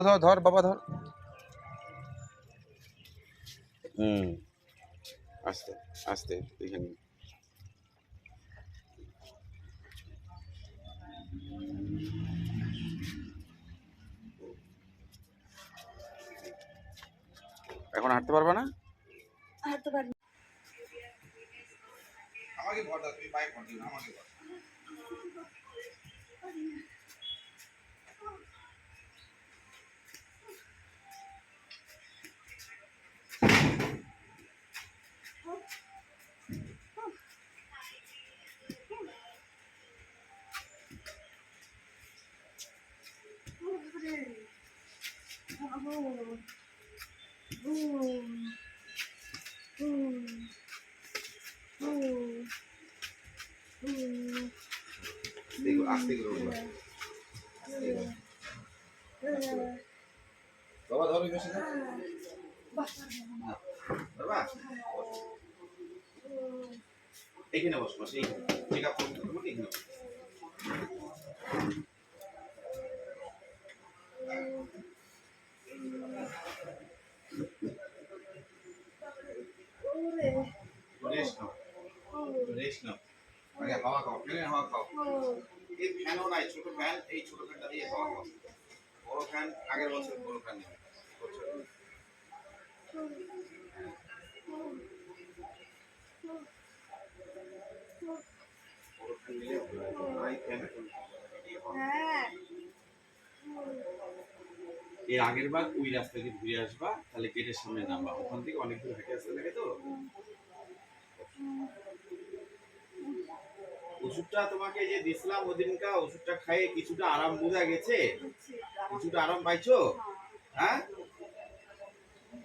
ধর ধর বাবা ধর। হুম। আস্তে আস্তে এখানে এখন হাঁটতে পারবে না? হাঁটতে পারি আমাকে ভর দাও তুমি পায়ে ভর দিও আমাকে ভর দেখো আস্তে করে উঠবা। আস্তে করে। বাবা, ধরো বেশি ধরো বাবা এখানে বসো বসো এইখানে চেক আপ করতে এখানে বসো। রেস্ট নাও রেস্ট নাও আগে হাওয়া খাও ফ্যানের হাওয়া খাও এই ফ্যানও ফ্যান এই ছোট ফ্যানটা দিয়ে হাওয়া খাও বড় ফ্যান আগের বছর বড় হয়। এর আগের বার ওই রাস্তা দিয়ে ঘুরে আসবা, তাহলে গেটের সামনে নামবা। ওখান থেকে অনেক দূর হেঁটে আসতে লাগে তো। ওষুধটা তোমাকে যে দিছিলাম ওদিনকা ওষুধটা খাইয়ে কিছুটা আরাম বোঝা গেছে? কিছুটা আরাম পাইছো? হ্যাঁ?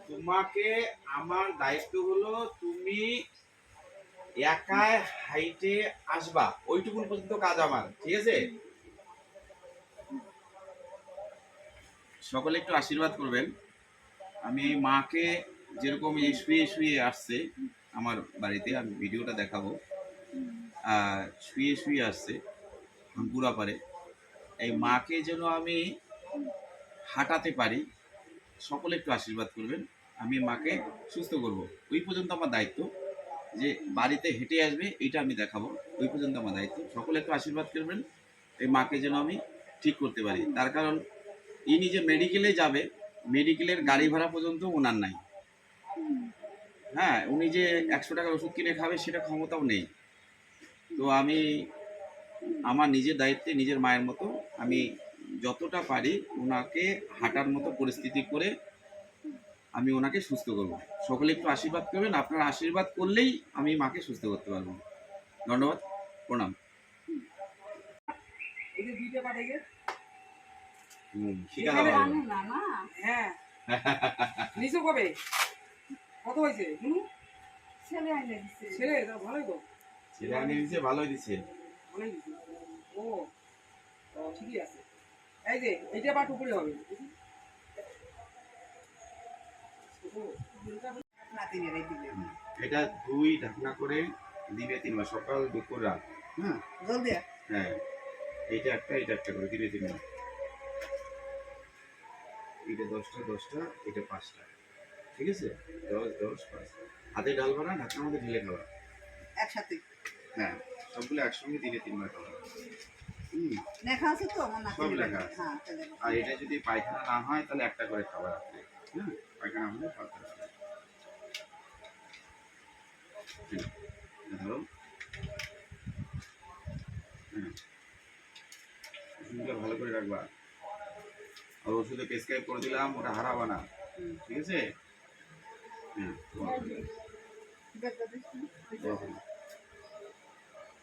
তোমাকে আমার দায়িত্ব হলো তুমি একাই হাইটে আসবা। ওইটুকুন পর্যন্ত কাজ আমার, ঠিক আছে? সকলে একটু আশীর্বাদ করবেন। আমি এই মাকে যেরকম এই শুয়ে শুয়ে আসছে আমার বাড়িতে, আমি ভিডিওটা দেখাবো। শুয়ে শুয়ে আসছে পারে এই মাকে যেন আমি হাঁটাতে পারি, সকলে একটু আশীর্বাদ করবেন। আমি মাকে সুস্থ করব। ওই পর্যন্ত আমার দায়িত্ব যে বাড়িতে হেঁটে আসবে এটা আমি দেখাবো। ওই পর্যন্ত আমার দায়িত্ব। সকলে একটু আশীর্বাদ করবেন। এই মাকে যেন আমি ঠিক করতে পারি। তার কারণ ইনি যে মেডিকেলে যাবে মেডিকেলের গাড়ি ভাড়া পর্যন্ত ওনার নাই। হ্যাঁ উনি যে একশো টাকার ওষুধ কিনে খাবে সেটা ক্ষমতাও নেই। তো আমি, আমার নিজের দায়িত্বে, নিজের মায়ের মতো আমি যতটা পারি ওনাকে হাঁটার মতো পরিস্থিতি করে আমি ওনাকে সুস্থ করব। সকলে একটু আশীর্বাদ করবেন, আপনার আশীর্বাদ করলেই আমি মাকে সুস্থ করতে পারব। ধন্যবাদ, প্রণাম। হ্যাঁ। নিচু কবে? কত হয়েছে? ছেলে আইনে দিছে। ছেলে? ভালোই তো। ছেলে আনিয়ে দিছে ভালোই দিছে। ভালোই দিছে। ও ও, ঠিকই আছে। এই যে এইটা বাট উপরে হবে। নাতিনের এই দিকে এটা দুই ঢাকনা করে দিবে তিনবার সকাল দুপুর রাত। হ্যাঁ হ্যাঁ। এইটা একটা এটা একটা করে দিবে তিনবার এটা দশটা দশটা এটা পাঁচটা। ঠিক আছে? দশ দশ পাঁচ। হাতে ডালবা না ঢাকনার মধ্যে ঢেলে খাওয়া। একসাথে। হ্যাঁ সবগুলো একসঙ্গে দিলে তিনবার খাওয়া। লেখা আছে তো সব লেখা আছে। হ্যাঁ আর এটা যদি পায়খানা না হয় তাহলে একটা করে খাবার রাখবে হ্যাঁ পায়খানা হলে এটা ধরো। ভালো করে রাখবা। আর ওষুধে প্রেসক্রাইব করে দিলাম ওটা হারাবা না হুম। ঠিক আছে হ্যাঁ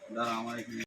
দাঁড়া আমার এখানে